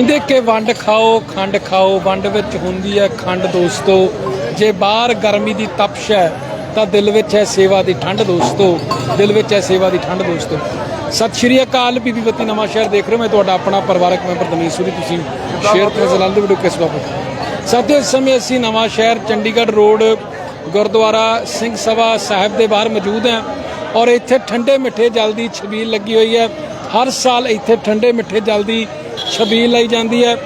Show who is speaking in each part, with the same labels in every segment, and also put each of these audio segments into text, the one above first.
Speaker 1: ਕਹਿੰਦੇ ਕਿ ਵੰਡ ਖਾਓ ਖੰਡ ਖਾਓ ਵੰਡ ਵਿੱਚ ਹੁੰਦੀ ਹੈ ਖੰਡ ਦੋਸਤੋ। ਜੇ ਬਾਹਰ ਗਰਮੀ ਦੀ ਤਪਸ਼ ਹੈ ਤਾਂ ਦਿਲ ਵਿੱਚ ਹੈ ਸੇਵਾ ਦੀ ਠੰਡ ਦੋਸਤੋ। ਦਿਲ ਵਿੱਚ ਹੈ ਸੇਵਾ ਦੀ ਠੰਡ ਦੋਸਤੋ। ਸਤਿ ਸ਼੍ਰੀ ਅਕਾਲ ਬੀਬੀ ਬੱਤੀ ਨਵਾਂ ਸ਼ਹਿਰ ਦੇਖ ਰਹੇ ਹੋ। ਮੈਂ ਤੁਹਾਡਾ ਆਪਣਾ ਪਰਿਵਾਰਕ ਮੈਂਬਰ ਦਨੀਸ਼ ਸੂਰੀ ਤੁਸੀਂ ਸ਼ੇਅਰ ਤੇ ਜ਼ਲਾਲ ਦੀ ਵੀਡੀਓ ਕਿਸ ਬਾਬਤ? ਸਾਥੀਓ ਇਸ ਸਮੇਂ ਅਸੀਂ ਨਵਾਂ ਸ਼ਹਿਰ ਚੰਡੀਗੜ੍ਹ ਰੋਡ ਗੁਰਦੁਆਰਾ ਸਿੰਘ ਸਭਾ ਸਾਹਿਬ ਦੇ ਬਾਹਰ ਮੌਜੂਦ ਹਾਂ ਔਰ ਇੱਥੇ ਠੰਡੇ ਮਿੱਠੇ ਜਲ ਦੀ ਛਬੀਲ ਲੱਗੀ ਹੋਈ ਹੈ। ਹਰ ਸਾਲ ਇੱਥੇ ਠੰਡੇ ਮਿੱਠੇ ਜਲ ਦੀ ਛਬੀਲ ਲਈ ਜਾਂਦੀ ਹੈ।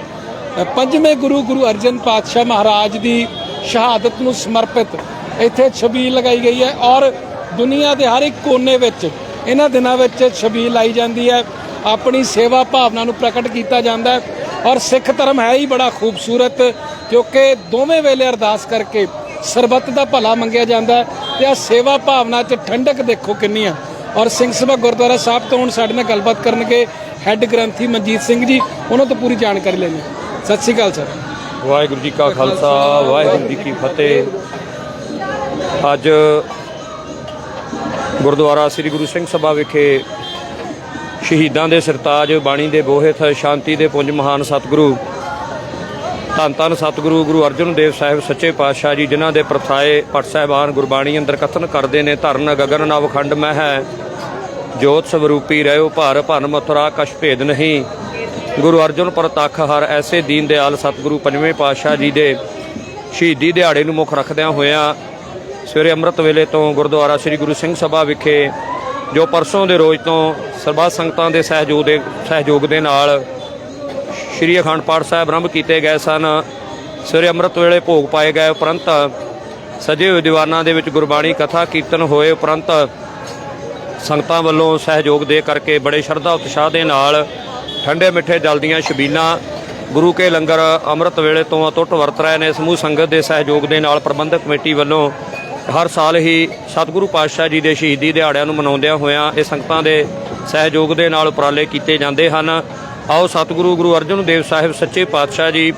Speaker 1: ਪੰਜਵੇਂ ਗੁਰੂ ਗੁਰੂ ਅਰਜਨ ਪਾਤਸ਼ਾਹ ਮਹਾਰਾਜ ਦੀ ਸ਼ਹਾਦਤ ਨੂੰ ਸਮਰਪਿਤ ਇੱਥੇ ਛਬੀਲ ਲਗਾਈ ਗਈ ਹੈ ਔਰ ਦੁਨੀਆ ਦੇ ਹਰ ਇੱਕ ਕੋਨੇ ਵਿੱਚ, ਇਹਨਾਂ ਦਿਨਾਂ ਵਿੱਚ ਛਬੀਲ ਲਾਈ ਜਾਂਦੀ ਹੈ। ਆਪਣੀ ਸੇਵਾ ਭਾਵਨਾ ਨੂੰ ਪ੍ਰਗਟ ਕੀਤਾ ਜਾਂਦਾ ਹੈ ਔਰ ਸਿੱਖ ਧਰਮ ਹੈ ਹੀ ਬੜਾ ਖੂਬਸੂਰਤ ਕਿਉਂਕਿ ਦੋਵੇਂ ਵੇਲੇ ਅਰਦਾਸ ਕਰਕੇ ਸਰਬੱਤ ਦਾ ਭਲਾ ਮੰਗਿਆ ਜਾਂਦਾ ਹੈ ਤੇ ਆ ਸੇਵਾ ਭਾਵਨਾ 'ਚ ਠੰਡਕ ਦੇਖੋ ਕਿੰਨੀ ਆ। ਔਰ ਸਿੰਘ ਸਭਾ ਗੁਰਦੁਆਰਾ ਸਾਹਿਬ ਤੋਂ ਹੁਣ ਸਾਡੇ ਨਾਲ ਗੱਲਬਾਤ ਕਰਨਗੇ ਹੈੱਡ ਗ੍ਰੰਥੀ ਮਨਜੀਤ ਸਿੰਘ ਜੀ, ਉਹਨਾਂ ਤੋਂ ਪੂਰੀ ਜਾਣਕਾਰੀ ਲੈਣੀ ਸਤਿ ਸ਼੍ਰੀ ਅਕਾਲ ਸਰ।
Speaker 2: ਵਾਹਿਗੁਰੂ ਜੀ ਕਾ ਖਾਲਸਾ, ਵਾਹਿਗੁਰੂ ਜੀ ਕੀ ਫਤਿਹ। ਅੱਜ ਗੁਰਦੁਆਰਾ ਸ੍ਰੀ ਗੁਰੂ ਸਿੰਘ ਸਭਾ ਵਿਖੇ ਸ਼ਹੀਦਾਂ ਦੇ ਸਰਤਾਜ, ਬਾਣੀ ਦੇ ਬੋਹਿਤ ਸ਼ਾਂਤੀ ਦੇ ਪੁੰਜ ਮਹਾਨ ਸਤਿਗੁਰੂ ਧੰਨ ਧੰਨ ਸਤਿਗੁਰੂ, ਗੁਰੂ ਅਰਜਨ ਦੇਵ ਸਾਹਿਬ, ਸੱਚੇ ਪਾਤਸ਼ਾਹ ਜੀ, ਜਿਨ੍ਹਾਂ ਦੇ ਪ੍ਰਥਾਏ ਪਟ ਸਾਹਿਬਾਨ ਗੁਰਬਾਣੀ ਅੰਦਰ ਕਥਨ ਕਰਦੇ ਨੇ, ਧਰਨ ਗਗਨ ਨਵ ਖੰਡ ਮਹਿ ਹੈ ਜੋਤ ਸਵਰੂਪੀ ਰਹਿਓ ਭਾਰ ਭਨ ਮਥੁਰਾ, ਕਛ ਭੇਦ ਨਹੀਂ। ਗੁਰੂ ਅਰਜਨ ਪ੍ਰਤੱਖ ਹਰ ਐਸੇ ਦੀਨ ਦਿਆਲ ਸਤਿਗੁਰੂ ਪੰਜਵੇਂ ਪਾਤਸ਼ਾਹ ਜੀ ਦੇ ਸ਼ਹੀਦੀ ਦਿਹਾੜੇ ਨੂੰ ਮੁੱਖ ਰੱਖਦਿਆਂ ਹੋਇਆਂ ਸਵੇਰੇ ਅੰਮ੍ਰਿਤ ਵੇਲੇ ਤੋਂ ਗੁਰਦੁਆਰਾ ਸ੍ਰੀ ਗੁਰੂ ਸਿੰਘ ਸਭਾ ਵਿਖੇ, ਜੋ ਪਰਸੋਂ ਦੇ ਰੋਜ਼ ਤੋਂ ਸਰਬੱਤ ਸੰਗਤਾਂ ਦੇ ਸਹਿਯੋਗ ਦੇ ਸਹਿਯੋਗ ਦੇ ਨਾਲ ਸ਼੍ਰੀ ਅਖੰਡ ਪਾਠ ਸਾਹਿਬ ਆਰੰਭ ਕੀਤੇ ਗਏ ਸਨ। ਸਵੇਰੇ ਅੰਮ੍ਰਿਤ ਵੇਲੇ ਭੋਗ ਪਾਏ ਗਏ। ਉਪਰੰਤ ਸਜੇ ਹੋਏ ਦੀਵਾਨਾਂ ਦੇ ਵਿੱਚ ਗੁਰਬਾਣੀ ਕਥਾ ਕੀਰਤਨ ਹੋਏ। ਉਪਰੰਤ ਸੰਗਤਾਂ ਵੱਲੋਂ ਸਹਿਯੋਗ ਦੇ ਕਰਕੇ ਬੜੇ ਸ਼ਰਧਾ ਉਤਸ਼ਾਹ ਦੇ ਨਾਲ ਠੰਡੇ ਮਿੱਠੇ ਜਲ ਦੀਆਂ ਛਬੀਲਾਂ ਗੁਰੂ ਕੇ ਲੰਗਰ ਅੰਮ੍ਰਿਤ ਵੇਲੇ ਤੋਂ ਅਟੁੱਟ ਵਰਤ ਰਹੇ ਨੇ। ਸਮੂਹ ਸੰਗਤ ਦੇ ਸਹਿਯੋਗ ਦੇ ਨਾਲ ਪ੍ਰਬੰਧਕ ਕਮੇਟੀ ਵੱਲੋਂ ਹਰ ਸਾਲ ਹੀ ਸਤਿਗੁਰੂ ਪਾਤਸ਼ਾਹ ਜੀ ਦੇ ਸ਼ਹੀਦੀ ਦਿਹਾੜਿਆਂ ਨੂੰ ਮਨਾਉਂਦਿਆਂ ਹੋਇਆਂ ਇਹ ਸੰਗਤਾਂ ਦੇ ਸਹਿਯੋਗ ਦੇ ਨਾਲ ਉਪਰਾਲੇ ਕੀਤੇ ਜਾਂਦੇ ਹਨ। ਆਓ ਸਤਿਗੁਰੂ ਗੁਰੂ ਅਰਜਨ ਦੇਵ ਸਾਹਿਬ ਸੱਚੇ ਪਾਤਸ਼ਾਹ ਜੀ,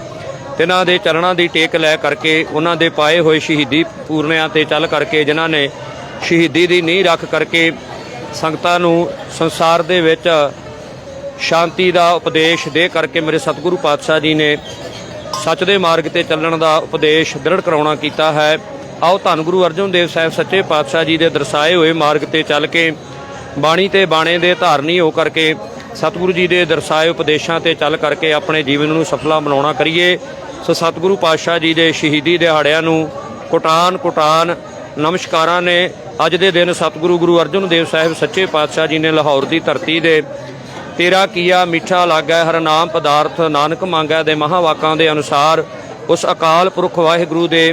Speaker 2: ਤਿਨਾਂ ਦੇ ਚਰਨਾਂ ਦੀ ਟੇਕ ਲੈ ਕਰਕੇ ਉਹਨਾਂ ਦੇ ਪਾਏ ਹੋਏ ਸ਼ਹੀਦੀ ਪੂਰਨਿਆਂ ਤੇ ਚੱਲ ਕਰਕੇ ਜਿਨ੍ਹਾਂ ਨੇ ਸ਼ਹੀਦੀ ਦੀ ਨੀਂਹ ਰੱਖ ਕਰਕੇ ਸੰਗਤਾਂ ਨੂੰ ਸੰਸਾਰ ਦੇ ਵਿੱਚ ਸ਼ਾਂਤੀ ਦਾ ਉਪਦੇਸ਼ ਦੇ ਕਰਕੇ ਮੇਰੇ ਸਤਿਗੁਰੂ ਪਾਤਸ਼ਾਹ ਜੀ ਨੇ ਸੱਚ ਦੇ ਮਾਰਗ ਤੇ ਚੱਲਣ ਦਾ ਉਪਦੇਸ਼ ਦ੍ਰਿੜ ਕਰਾਉਣਾ ਕੀਤਾ ਹੈ। ਆਓ ਧੰਨ ਗੁਰੂ ਅਰਜਨ ਦੇਵ ਸਾਹਿਬ ਸੱਚੇ ਪਾਤਸ਼ਾਹ ਜੀ ਦੇ ਦਰਸਾਏ ਹੋਏ ਮਾਰਗ ਤੇ ਚੱਲ ਕੇ ਬਾਣੀ ਤੇ ਬਾਣੇ ਦੇ ਧਾਰਨੀ ਹੋ ਕਰਕੇ ਸਤਿਗੁਰੂ ਜੀ ਦੇ ਦਰਸਾਏ ਉਪਦੇਸ਼ਾਂ ਤੇ ਚੱਲ ਕਰਕੇ ਆਪਣੇ ਜੀਵਨ ਨੂੰ ਸਫਲਾ ਬਣਾਉਣਾ ਕਰੀਏ। ਸੋ ਸਤਿਗੁਰੂ ਪਾਤਸ਼ਾਹ ਜੀ ਦੇ ਸ਼ਹੀਦੀ ਦਿਹਾੜਿਆਂ ਨੂੰ ਕੋਟਾਨ ਕੋਟਾਨ ਨਮਸਕਾਰਾਂ ਨੇ। ਅੱਜ ਦੇ ਦਿਨ ਸਤਿਗੁਰੂ ਗੁਰੂ ਅਰਜਨ ਦੇਵ ਸਾਹਿਬ ਸੱਚੇ ਪਾਤਸ਼ਾਹ ਜੀ ਨੇ ਲਾਹੌਰ ਦੀ ਧਰਤੀ ਦੇ ਤੇਰਾ ਕੀਆ ਮਿੱਠਾ ਲਾਗੈ, ਹਰ ਨਾਮ ਪਦਾਰਥ ਨਾਨਕ ਮੰਗੈ ਦੇ ਮਹਾਵਾਕਾਂ ਦੇ ਅਨੁਸਾਰ ਉਸ ਅਕਾਲ ਪੁਰਖ ਵਾਹਿਗੁਰੂ ਦੇ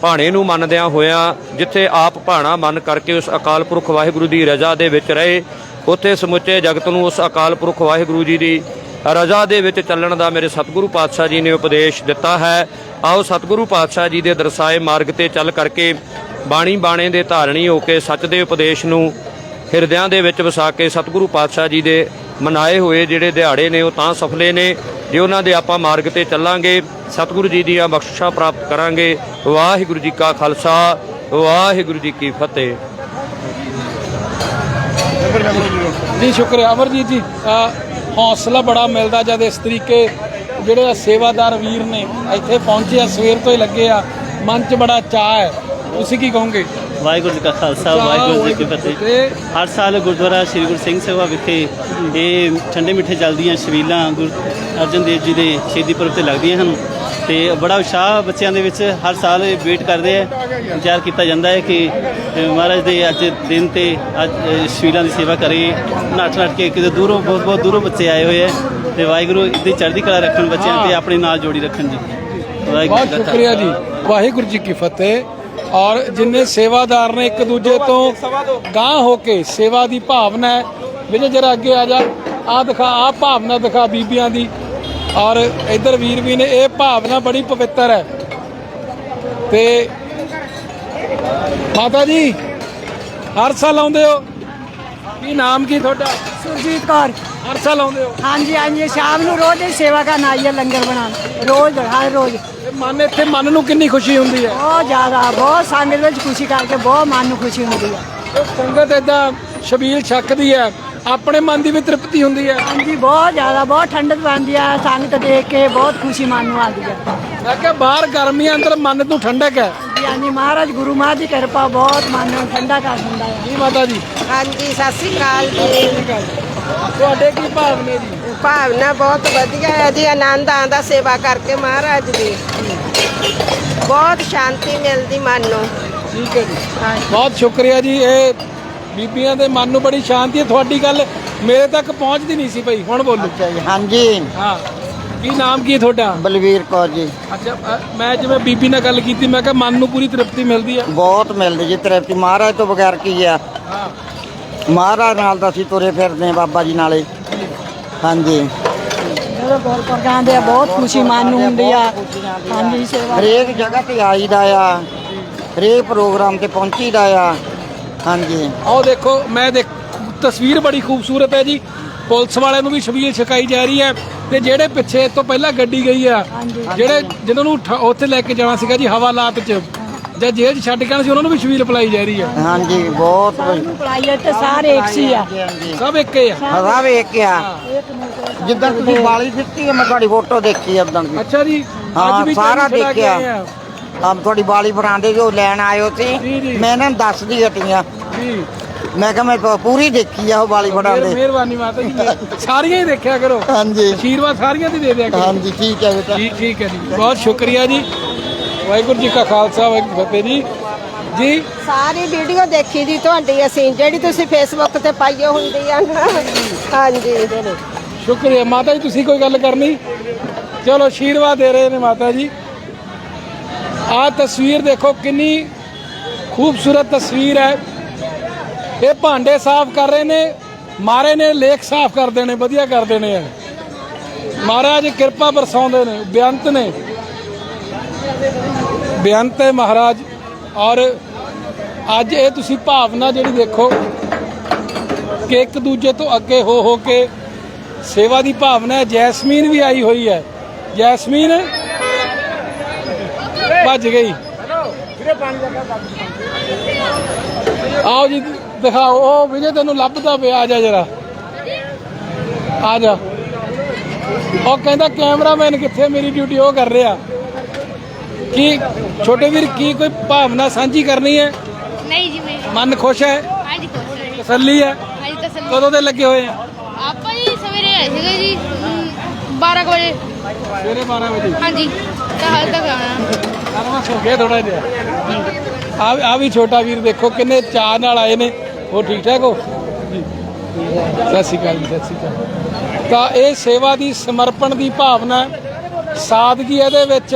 Speaker 2: ਭਾਣੇ ਨੂੰ ਮੰਨਦਿਆਂ ਹੋਇਆਂ, ਜਿੱਥੇ ਆਪ ਭਾਣਾ ਮੰਨ ਕਰਕੇ ਉਸ ਅਕਾਲ ਪੁਰਖ ਵਾਹਿਗੁਰੂ ਦੀ ਰਜ਼ਾ ਦੇ ਵਿੱਚ ਰਹੇ ਉੱਥੇ ਸਮੁੱਚੇ ਜਗਤ ਨੂੰ ਉਸ ਅਕਾਲ ਪੁਰਖ ਵਾਹਿਗੁਰੂ ਜੀ ਦੀ ਰਜ਼ਾ ਦੇ ਵਿੱਚ ਚੱਲਣ ਦਾ ਮੇਰੇ ਸਤਿਗੁਰੂ ਪਾਤਸ਼ਾਹ ਜੀ ਨੇ ਉਪਦੇਸ਼ ਦਿੱਤਾ ਹੈ। ਆਓ ਸਤਿਗੁਰੂ ਪਾਤਸ਼ਾਹ ਜੀ ਦੇ ਦਰਸਾਏ ਮਾਰਗ ਤੇ ਚੱਲ ਕਰਕੇ ਬਾਣੀ ਬਾਣੇ ਦੇ ਧਾਰਣੀ ਹੋ ਕੇ ਸੱਚ ਦੇ ਉਪਦੇਸ਼ ਨੂੰ ਹਿਰਦਿਆਂ ਦੇ ਵਿੱਚ ਵਸਾ ਕੇ ਸਤਿਗੁਰੂ ਪਾਤਸ਼ਾਹ ਜੀ ਦੇ ਮਨਾਏ ਹੋਏ ਜਿਹੜੇ ਦਿਹਾੜੇ ਨੇ ਉਹ ਤਾਂ ਸਫਲੇ ਨੇ। ਜੇ ਉਹਨਾਂ ਦੇ ਆਪਾਂ ਮਾਰਗ ਤੇ ਚੱਲਾਂਗੇ, ਸਤਿਗੁਰੂ ਜੀ ਦੀਆਂ ਬਖਸ਼ਿਸ਼ਾਂ ਪ੍ਰਾਪਤ ਕਰਾਂਗੇ। ਵਾਹਿਗੁਰੂ ਜੀ ਕਾ ਖਾਲਸਾ, ਵਾਹਿਗੁਰੂ ਜੀ ਕੀ ਫਤਿਹ।
Speaker 1: ਜੀ, ਸ਼ੁਕਰੀਆ। ਅਮਰਜੀਤ ਜੀ ਹੌਸਲਾ ਬੜਾ ਮਿਲਦਾ ਜਦ ਇਸ ਤਰੀਕੇ ਜਿਹੜੇ ਆ ਸੇਵਾਦਾਰ ਵੀਰ ਨੇ ਇੱਥੇ ਪਹੁੰਚੇ ਆ, ਸਵੇਰ ਤੋਂ ਹੀ ਲੱਗੇ ਆ। ਮਨ 'ਚ ਬੜਾ ਚਾਹ ਹੈ। ਤੁਸੀਂ ਕੀ ਕਹੋਗੇ?
Speaker 3: ਵਾਹਿਗੁਰੂ ਜੀ ਕਾ ਖਾਲਸਾ ਵਾਹਿਗੁਰੂ ਜੀ ਕੀ ਫਤਿਹ। ਹਰ ਸਾਲ ਗੁਰਦੁਆਰਾ ਸ੍ਰੀ ਗੁਰੂ ਸਿੰਘ ਸਭਾ ਵਿਖੇ ਇਹ ਠੰਡੇ ਮਿੱਠੇ ਜਲ ਦੀਆਂ ਛਬੀਲਾਂ ਗੁਰੂ ਅਰਜਨ ਦੇਵ ਜੀ ਦੇ ਸ਼ਹੀਦੀ ਪੁਰਬ ਤੇ ਲੱਗਦੀਆਂ ਹਨ। ਤੇ ਬੜਾ ਉਤਸ਼ਾਹ ਬੱਚਿਆਂ ਦੇ ਵਿੱਚ ਹਰ ਸਾਲ ਵੇਟ ਕਰਦੇ ਆ। ਵਿਚਾਰ ਕੀਤਾ ਜਾਂਦਾ ਹੈ ਕਿ ਮਹਾਰਾਜ ਦੇ ਅੱਜ ਦਿਨ ਤੇ ਅੱਜ ਛਬੀਲਾਂ ਦੀ ਸੇਵਾ ਕਰੇ। ਨੱਠ ਨੱਠ ਕੇ ਕਿਤੇ ਦੂਰੋਂ ਬਹੁਤ ਬਹੁਤ ਦੂਰੋਂ ਬੱਚੇ ਆਏ ਹੋਏ ਆ। ਤੇ ਵਾਹਿਗੁਰੂ ਇੱਦੀ ਚੜ੍ਹਦੀ ਕਲਾ ਰੱਖਣ ਬੱਚਿਆਂ ਤੇ ਆਪਣੇ ਨਾਲ ਜੋੜੀ ਰੱਖਣ ਜੀ। ਵਾਹਿਗੁਰੂ ਜੀ
Speaker 1: ਵਾਹਿਗੁਰੂ ਜੀ ਕੀ ਫਤਿਹ। ਔਰ ਜਿੰਨੇ ਸੇਵਾਦਾਰ ਨੇ ਇੱਕ ਦੂਜੇ ਤੋਂ ਗਾਂਹ ਹੋ ਕੇ ਸੇਵਾ ਦੀ ਭਾਵਨਾ ਹੈ। ਵਿਜੇ ਜਰਾ ਅੱਗੇ ਆ ਜਾ। ਆ ਦਿਖਾ ਆ ਭਾਵਨਾ ਦਿਖਾ ਬੀਬੀਆਂ ਦੀ। ਔਰ ਇਧਰ ਵੀਰ ਵੀ ਨੇ ਇਹ ਭਾਵਨਾ ਬੜੀ ਪਵਿੱਤਰ ਹੈ। ਤੇ ਮਾਤਾ ਜੀ ਹਰ ਸਾਲ ਆਉਂਦੇ ਹੋ? ਕੀ ਨਾਮ ਕੀ ਤੁਹਾਡਾ?
Speaker 4: ਸੁਰਜੀਤ ਕੌਰ।
Speaker 1: ਹਰ ਸਾਲ ਆਉਂਦੇ ਹੋ?
Speaker 4: ਹਾਂਜੀ ਹਾਂਜੀ ਸ਼ਾਮ ਨੂੰ ਰੋਜ਼ ਹੀ ਸੇਵਾ ਕਰਨ ਆਈ ਹੈ ਲੰਗਰ ਬਣਾਉਣ। ਰੋਜ਼ ਹਰ ਰੋਜ਼।
Speaker 1: ਤੇ ਮਨ ਇੱਥੇ ਮਨ ਨੂੰ ਕਿੰਨੀ ਖੁਸ਼ੀ ਹੁੰਦੀ ਹੈ?
Speaker 4: ਬਹੁਤ ਜ਼ਿਆਦਾ ਬਹੁਤ ਸੰਗਤ ਵਿੱਚ ਖੁਸ਼ੀ ਕਰਕੇ ਬਹੁਤ ਮਨ ਨੂੰ ਖੁਸ਼ੀ ਹੁੰਦੀ ਹੈ।
Speaker 1: ਉਹ ਸੰਗਤ ਇਦਾਂ ਸ਼ਬੀਲ ਛਕਦੀ ਹੈ ਆਪਣੇ ਮਨ ਦੀ ਵੀ ਤ੍ਰਿਪਤੀ ਹੁੰਦੀ ਹੈ।
Speaker 4: ਹਾਂਜੀ ਬਹੁਤ ਜ਼ਿਆਦਾ ਬਹੁਤ ਠੰਡਕ ਪੈਂਦੀ ਆ ਸੰਗਤ ਦੇਖ ਕੇ ਬਹੁਤ ਖੁਸ਼ੀ ਮਨ ਨੂੰ ਆਉਂਦੀ ਆ
Speaker 1: ਮੈਂ ਕਿਹਾ ਬਾਹਰ ਗਰਮੀ ਹੈ, ਅੰਦਰ ਮਨ ਨੂੰ ਠੰਡਕ ਹੈ।
Speaker 4: ਹਾਂਜੀ ਮਹਾਰਾਜ ਗੁਰੂ ਮਹਾਰਾਜ ਦੀ ਕਿਰਪਾ ਬਹੁਤ ਮਨ ਨੂੰ ਠੰਡਾ ਕਰ ਦਿੰਦਾ ਆ
Speaker 1: ਜੀ ਮਾਤਾ ਜੀ?
Speaker 5: ਹਾਂਜੀ ਸਤਿ ਸ੍ਰੀ ਅਕਾਲ ਜੀ।
Speaker 1: ਤੁਹਾਡੇ ਕੀ ਭਾਵ ਨੇ ਜੀ?
Speaker 5: ਭਾਵਨਾ ਬਹੁਤ ਵਧੀਆ ਹੈ ਜੀ ਆਨੰਦ ਆਉਂਦਾ ਸੇਵਾ ਕਰਕੇ ਮਹਾਰਾਜ ਦੀ। ਬਹੁਤ ਸ਼ਾਂਤੀ ਮਿਲਦੀ ਮਨ ਨੂੰ।
Speaker 1: ਠੀਕ ਹੈ ਜੀ। ਬਹੁਤ ਸ਼ੁਕਰੀਆ ਜੀ ਇਹ ਬੀਬੀਆਂ ਦੇ ਮਨ ਨੂੰ ਬੜੀ ਸ਼ਾਂਤੀ ਹੈ। ਤੁਹਾਡੀ ਗੱਲ ਮੇਰੇ ਤੱਕ ਪਹੁੰਚਦੀ ਨਹੀਂ ਸੀ ਭਾਈ ਹੁਣ ਬੋਲੋ।
Speaker 6: ਹਾਂਜੀ।
Speaker 1: ਹਾਂ। ਕੀ ਨਾਮ ਕੀ ਹੈ ਤੁਹਾਡਾ?
Speaker 6: ਬਲਵੀਰ ਕੌਰ ਜੀ।
Speaker 1: ਅੱਛਾ ਅ, ਮੈਂ ਜਿਵੇਂ ਬੀਬੀ ਨਾਲ ਗੱਲ ਕੀਤੀ ਮੈਂ ਕਿਹਾ ਮਨ ਨੂੰ ਪੂਰੀ ਤ੍ਰਿਪਤੀ ਮਿਲਦੀ ਹੈ
Speaker 6: ਬਹੁਤ ਮਿਲਦੀ ਜੀ ਤ੍ਰਿਪਤੀ। ਮਹਾਰਾਜ ਤੋਂ ਬਗੈਰ ਕੀ ਆ?
Speaker 1: ਹਾਂ।
Speaker 6: ਮਹਾਰਾਜ ਨਾਲ ਤਾਂ ਅਸੀਂ ਤੁਰੇ ਫਿਰਦੇ ਹਾਂ ਬਾਬਾ ਜੀ ਨਾਲੇ। ਹਾਂਜੀ।
Speaker 4: ਜਾਂਦੇ ਆ ਬਹੁਤ ਖੁਸ਼ੀ ਮਨ ਨੂੰ ਹੁੰਦੀ ਆ। ਹਾਂਜੀ ਸੇਵਾ
Speaker 6: ਹਰੇਕ ਜਗ੍ਹਾ ਤੇ ਆਈਦਾ ਆ। ਹਰੇਕ ਪ੍ਰੋਗਰਾਮ ਤੇ ਪਹੁੰਚੀਦਾ ਆ। ਹਾਂਜੀ।
Speaker 1: ਆਓ ਦੇਖੋ ਮੈਂ ਦੇਖ ਤਸਵੀਰ ਬੜੀ ਖੂਬਸੂਰਤ ਹੈ ਜੀ। ਪੁਲਿਸ ਵਾਲਿਆਂ ਨੂੰ ਵੀ ਛਬੀਲ ਛਕਾਈ ਜਾ ਰਹੀ ਹੈ ਤੇ ਜਿਹੜੇ ਪਿੱਛੇ ਤੋਂ ਪਹਿਲਾਂ ਗੱਡੀ ਗਈ ਆ। ਜਿਹੜੇ ਜਿਨ੍ਹਾਂ ਨੂੰ ਉੱਥੇ ਲੈ ਕੇ ਜਾਣਾ ਸੀਗਾ ਜੀ ਹਵਾਲਾਤ 'ਚ ਜਾਂ ਜੇਲ੍ਹ 'ਚ ਛੱਡ ਕੇ ਆਉਣਾ ਸੀ ਉਹਨਾਂ ਨੂੰ ਵੀ ਛਬੀਲ ਪਲਾਈ ਜਾ ਰਹੀ ਹੈ
Speaker 6: ਹਾਂਜੀ ਬਹੁਤ
Speaker 4: ਨੂੰ ਪੜਾਈ ਤੇ ਸਾਰੇ ਇੱਕ ਸੀ ਆ।
Speaker 1: ਸਭ ਇੱਕ ਹੀ ਆ।
Speaker 6: ਹਵਾ ਵੇਖ ਕੇ ਆ। ਜਿੱਦਾਂ ਤੁਸੀਂ ਬਾਲੀ ਦਿੱਤੀ ਹੈ ਮੈਂ ਤੁਹਾਡੀ ਫੋਟੋ ਦੇਖੀ ਉਦੋਂ ਦੀ।
Speaker 1: ਅੱਛਾ ਜੀ
Speaker 6: ਹਾਂ,
Speaker 1: ਵੀ
Speaker 6: ਸਾਰਾ
Speaker 1: ਕੇ
Speaker 6: ਦੇਖਿਆ।
Speaker 1: ਆਏ ਆ।
Speaker 6: ਆਪ ਤੁਹਾਡੀ ਬਾਲੀ ਫੜਾਉਂਦੇ ਜੋ ਲੈਣ ਆਇਓ
Speaker 1: ਜੀ,
Speaker 6: ਸੀ
Speaker 1: ਜੀ।
Speaker 6: ਮੈਂ ਇਹਨਾਂ ਨੂੰ ਦੱਸਦੀ ਹਟੀਆਂ
Speaker 1: ਜੀ।
Speaker 6: ਮੈਂ ਕਿਹਾ ਮੈਂ ਪ- ਪੂਰੀ ਦੇਖੀ ਆ ਉਹ ਬਾਲੀ
Speaker 1: ਮਿਹਰ-
Speaker 6: ਫੜਾਉਂਦੇ
Speaker 1: ਮਿਹਰਬਾਨੀ ਮਾਤਾ ਜੀ ਸਾਰੀਆਂ ਹੀ ਦੇਖਿਆ ਕਰੋ।
Speaker 6: ਹਾਂਜੀ।
Speaker 1: ਆਸ਼ੀਰਵਾਦ ਸਾਰੀਆਂ ਦੀ ਦੇ ਦਿਆ ਕਰੋ।
Speaker 6: ਹਾਂਜੀ ਠੀਕ ਹੈ ਬੇਟਾ।
Speaker 1: ਜੀ ਠੀਕ ਹੈ ਜੀ। ਬਹੁਤ ਸ਼ੁਕਰੀਆ ਜੀ। ਵਾਹਿਗੁਰੂ ਜੀ ਕਾ ਖਾਲਸਾ ਵਾਹਿਗੁਰੂ ਜੀ ਕੀ ਫਤਿਹ ਜੀ। ਜੀ?
Speaker 5: ਸਾਰੀ ਵੀਡੀਓ ਦੇਖੀ ਦੀ ਤੁਹਾਡੀ ਅਸੀਂ। ਜਿਹੜੀ ਤੁਸੀਂ ਫੇਸਬੁੱਕ ਤੇ ਪਾਈਓ ਹੁੰਦੀ ਆ। ਨਾ ਹਾਂਜੀ।
Speaker 1: ਸ਼ੁਕਰੀਆ। ਮਾਤਾ ਜੀ ਤੁਸੀਂ ਕੋਈ ਗੱਲ ਕਰਨੀ? ਚਲੋ ਆਸ਼ੀਰਵਾਦ ਦੇ ਰਹੇ ਨੇ ਮਾਤਾ ਜੀ। ਆਹ ਤਸਵੀਰ ਦੇਖੋ ਕਿੰਨੀ ਖੂਬਸੂਰਤ ਤਸਵੀਰ ਹੈ। ਇਹ ਭਾਂਡੇ ਸਾਫ਼ ਕਰ ਰਹੇ ਨੇ ਮਾਰੇ ਨੇ ਲੇਖ ਸਾਫ਼ ਕਰਦੇ ਨੇ ਵਧੀਆ ਕਰਦੇ ਨੇ। ਮਹਾਰਾਜ ਕਿਰਪਾ ਬਰਸਾਉਂਦੇ ਨੇ ਬੇਅੰਤ ਨੇ। ਬੇਅੰਤ ਹੈ ਮਹਾਰਾਜ ਔਰ ਅੱਜ ਇਹ ਤੁਸੀਂ ਭਾਵਨਾ ਜਿਹੜੀ ਦੇਖੋ ਕਿ ਇੱਕ ਦੂਜੇ ਤੋਂ ਅੱਗੇ ਹੋ ਹੋ ਕੇ ਸੇਵਾ ਦੀ ਭਾਵਨਾ ਹੈ। ਜੈਸਮੀਨ ਵੀ ਆਈ ਹੋਈ ਹੈ। ਜੈਸਮੀਨ ਭੱਜ ਗਈ। ਆਓ ਜੀ। ਦਿਖਾਓ ਉਹ ਵਿਜੇ ਤੈਨੂੰ ਲੱਭਦਾ ਪਿਆ ਆ ਜਾ ਜਰਾ। ਆ ਜਾ। ਉਹ ਕਹਿੰਦਾ ਕੈਮਰਾਮੈਨ ਕਿੱਥੇ ਮੇਰੀ ਡਿਊਟੀ ਉਹ ਕਰ ਰਿਹਾ। ਕੀ ਛੋਟੇ ਵੀਰ ਕੀ ਕੋਈ ਭਾਵਨਾ ਸਾਂਝੀ ਕਰਨੀ ਹੈ?
Speaker 7: ਨਹੀਂ ਜੀ ਮੈਂ
Speaker 1: ਮਨ ਖੁਸ਼ ਹੈ?
Speaker 7: ਹਾਂਜੀ ਕੁਛ ਨਹੀਂ
Speaker 1: ਤਸੱਲੀ ਹੈ?
Speaker 7: ਹਾਂਜੀ ਤਸੱਲੀ।
Speaker 1: ਕਦੋਂ ਦੇ ਲੱਗੇ ਹੋਏ ਆ?
Speaker 7: ਆਪਾਂ ਜੀ ਸਵੇਰੇ ਆਏ ਸੀਗੇ ਜੀ ਅਮ, 12 ਕੁ ਵਜੇ।
Speaker 1: ਸਵੇਰੇ 12 ਵਜੇ।
Speaker 7: ਹਾਂਜੀ ਤਾਂ ਹਾਲ ਤੱਕ
Speaker 1: ਹੋ ਗਿਆ ਥੋੜਾ ਜਿਹਾ। ਆ ਆ ਵੀ ਛੋਟਾ ਵੀਰ ਦੇਖੋ ਕਿੰਨੇ ਚਾਹ ਨਾਲ ਆਏ ਨੇ। ਉਹ ਠੀਕ ਠਾਕ ਹੋ? ਸਤਿ ਸ਼੍ਰੀ ਅਕਾਲ ਜੀ ਸਤਿ ਸ਼੍ਰੀ ਅਕਾਲ। ਤਾਂ ਇਹ ਸੇਵਾ ਦੀ ਸਮਰਪਣ ਦੀ ਭਾਵਨਾ ਹੈ, ਸਾਦਗੀ ਇਹਦੇ ਵਿੱਚ।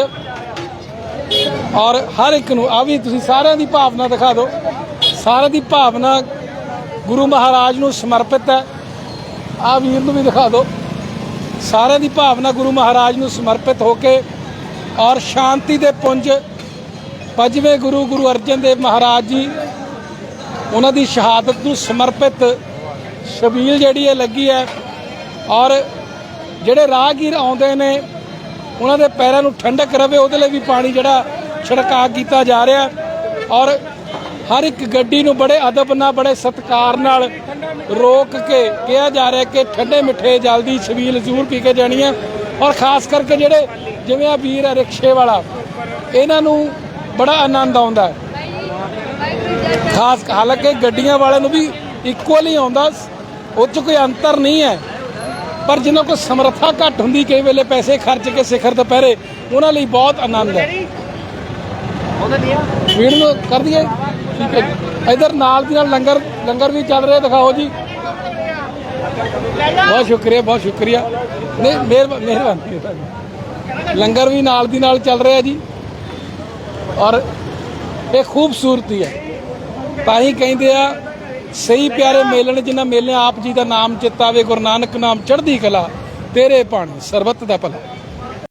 Speaker 1: ਔਰ ਹਰ ਇੱਕ ਨੂੰ ਆ ਵੀ ਤੁਸੀਂ ਸਾਰਿਆਂ ਦੀ ਭਾਵਨਾ ਦਿਖਾ ਦਿਓ। ਸਾਰਿਆਂ ਦੀ ਭਾਵਨਾ ਗੁਰੂ ਮਹਾਰਾਜ ਨੂੰ ਸਮਰਪਿਤ ਹੈ। ਆ ਵੀਰ ਨੂੰ ਵੀ ਦਿਖਾ ਦਿਓ। ਸਾਰਿਆਂ ਦੀ ਭਾਵਨਾ ਗੁਰੂ ਮਹਾਰਾਜ ਨੂੰ ਸਮਰਪਿਤ ਹੋ ਕੇ ਔਰ ਸ਼ਾਂਤੀ ਦੇ ਪੁੰਜ ਪੰਜਵੇਂ ਗੁਰੂ ਗੁਰੂ ਅਰਜਨ ਦੇਵ ਮਹਾਰਾਜ ਜੀ ਉਹਨਾਂ ਦੀ ਸ਼ਹਾਦਤ ਨੂੰ ਸਮਰਪਿਤ ਸ਼ਬੀਲ ਜਿਹੜੀ ਹੈ ਲੱਗੀ ਹੈ ਔਰ ਜਿਹੜੇ ਰਾਹਗੀਰ ਆਉਂਦੇ ਨੇ, ਉਹਨਾਂ ਦੇ ਪੈਰਾਂ ਨੂੰ ਠੰਡਕ ਰਵੇ, ਉਹਦੇ ਲਈ ਵੀ ਪਾਣੀ ਜਿਹੜਾ ਛਿੜਕਾਅ ਕੀਤਾ ਜਾ ਰਿਹਾ ਔਰ ਹਰ ਇੱਕ ਗੱਡੀ ਨੂੰ ਬੜੇ ਅਦਬ ਨਾਲ, ਬੜੇ ਸਤਿਕਾਰ ਨਾਲ ਰੋਕ ਕੇ ਕਿਹਾ ਜਾ ਰਿਹਾ ਕਿ ਠੰਡੇ ਮਿੱਠੇ ਜਲਦੀ ਸ਼ਬੀਲ ਜ਼ਰੂਰ ਪੀ ਕੇ ਜਾਣੀ ਹੈ ਔਰ ਖਾਸ ਕਰਕੇ ਜਿਹੜੇ ਜਿਵੇਂ ਆ ਵੀਰ ਹੈ ਰਿਕਸ਼ੇ ਵਾਲਾ, ਇਹਨਾਂ ਨੂੰ ਬੜਾ ਆਨੰਦ ਆਉਂਦਾ ਹੈ। ਖਾਸ ਹਾਲਾਂਕਿ ਗੱਡੀਆਂ ਵਾਲਿਆਂ ਨੂੰ ਵੀ ਇਕੁਅਲੀ ਆਉਂਦਾ, ਉਹ 'ਚ ਕੋਈ ਅੰਤਰ ਨਹੀਂ ਹੈ। ਪਰ ਜਿਨ੍ਹਾਂ ਕੋਲ ਸਮਰੱਥਾ ਘੱਟ ਹੁੰਦੀ, ਕਈ ਵੇਲੇ ਪੈਸੇ ਖਰਚ ਕੇ ਸਿਖਰ ਦੁਪਹਿਰੇ, ਉਹਨਾਂ ਲਈ ਬਹੁਤ ਆਨੰਦ ਹੈ। ਵੀਰ ਨੂੰ ਕਰ ਦਈਏ? ਠੀਕ ਹੈ ਇਧਰ ਨਾਲ ਦੀ ਨਾਲ ਲੰਗਰ ਲੰਗਰ ਵੀ ਚੱਲ ਰਿਹਾ, ਦਿਖਾਓ ਜੀ। ਬਹੁਤ ਸ਼ੁਕਰੀਆ ਬਹੁਤ ਸ਼ੁਕਰੀਆ। ਨਹੀਂ ਮਿਹਰਬਾਨੀ ਲੰਗਰ ਵੀ ਨਾਲ ਦੀ ਨਾਲ ਚੱਲ ਰਿਹਾ ਜੀ। ਔਰ ਇਹ ਖੂਬਸੂਰਤੀ ਹੈ। ਤਾਂ ਹੀ ਕਹਿੰਦੇ ਆ, ਸਹੀ ਪਿਆਰੇ ਮੇਲਣ ਜਿਨ੍ਹਾਂ ਮੇਲੇ ਆਪ ਜੀ ਦਾ ਨਾਮ ਚਿਤਾਵੇ, ਗੁਰੂ ਨਾਨਕ ਨਾਮ ਚੜ੍ਹਦੀ ਕਲਾ, ਤੇਰੇ ਪਾਣੀ ਸਰਬੱਤ ਦਾ ਭਲਾ।